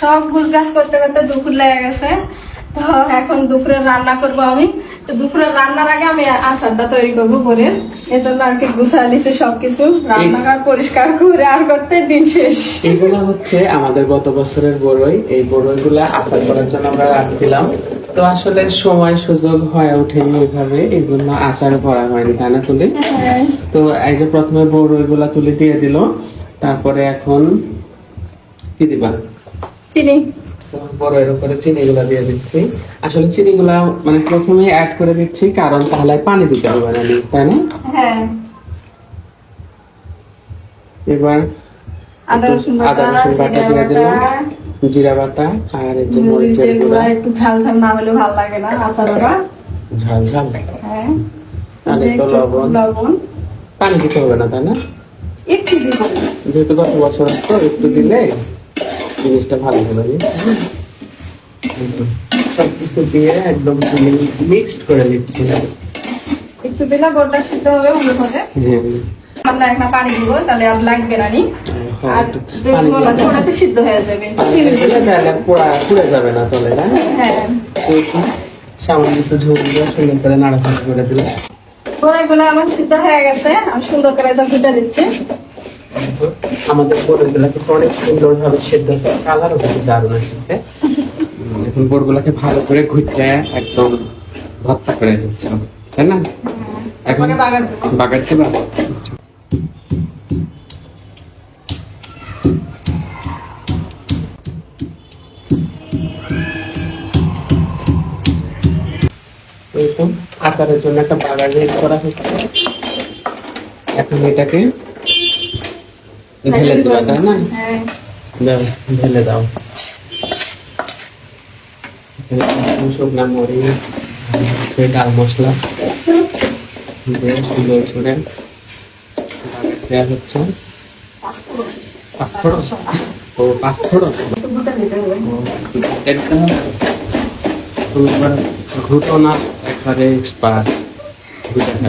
সব গুছ গাছ করতে করতে দুপুর লেগে গেছে। তো এখন দুপুরে রান্না করব আমি। তো দুপুরে রান্নার আগে আমি আচারটা তৈরি করব পরে এজন্য আর কি গুছাই নিছি সবকিছু। রান্নাঘর পরিষ্কার করে আর করতে দিন শেষ। এগুলো হচ্ছে আমাদের গত বছরের বড়ই। এই বড়ই গুলা আচার করার জন্য আমরা রাখছিলাম। তো আসলে সময় সুযোগ হয়ে ওঠেনি ওইভাবে এই জন্য আচার করা হয়নি তাই না তুলি? হ্যাঁ, তো এই যে প্রথমে বড়ই গুলা তুলে দিয়ে দিল। তারপরে এখন কি দিবা? চিনি। বড়ের উপরে চিনি গুলা দিয়ে দিচ্ছি। আসলে চিনি গুলা মানে প্রথমে অ্যাড করে দিচ্ছি কারণ তাহলে পানি দিতে হবে না তাই না? হ্যাঁ। এবার আদা রসুন বাটা জিরা বাটা। জিরা বাটা আর এই যে মরিচের গুঁড়া। একটু ঝাল ঝাল না হলে ভালো লাগে না আচার ওটা ঝাল ঝাল। হ্যাঁ। আর একটু লবণ। লবণ। পানি দিতে হবে না তাই না? একটু দিব যেহেতু গত বছর তো একটু দিলে জিনিসটা ভালো হবে সব কিছু দিয়ে একদম মিক্সড করে নিচ্ছি। একটু দিলে গোটা সিদ্ধ হবে হ্যাঁ আমরা একটা পানি দিব তাহলে আর লাগবে না নি। আর যে পানি ঝোল আছে দিয়ে- ওটাতে সিদ্ধ হয়ে যাবে তাহলে পোড়া পুড়ে যাবে না হ্যাঁ। সামান্য একটু ঝোল দিয়ে সুন্দর করে নাড়াচাড়া করে গোড়াগুলো আমার সিদ্ধ হয়ে গেছে। আমি সুন্দর করে যা ফুটে দিচ্ছি। আমাদের বড়গুলা কিন্তু অনেক সুন্দর ভাবে সেদ্ধ হচ্ছে কালারও কিন্তু দারুণ আসছে। এখন বড়গুলাকে ভালো করে ঘুরতে একদম ভর্তা করে দিচ্ছে হবে, তাই না? এখন পরে বাগার দেবো। বাগার দিবা এরকম আচারের জন্য একটা বাগার রেডি করা হচ্ছে এখন এটাকে ঢেলে দেওয়া তাই না? হ্যাঁ। দাও ঢেলে দাও। শুকনা মরিচ ডাল মশলা দিয়ে সুন্দর করে দেওয়া হচ্ছে পাঁচফোড়ন। ও পাঁচফোড়ন? একদম। ঘুটনা একবারে এক্সপার্ট না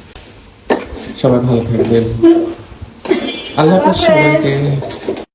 সবাই ভালো থাকবেন। আল্লাহ সবাইকে।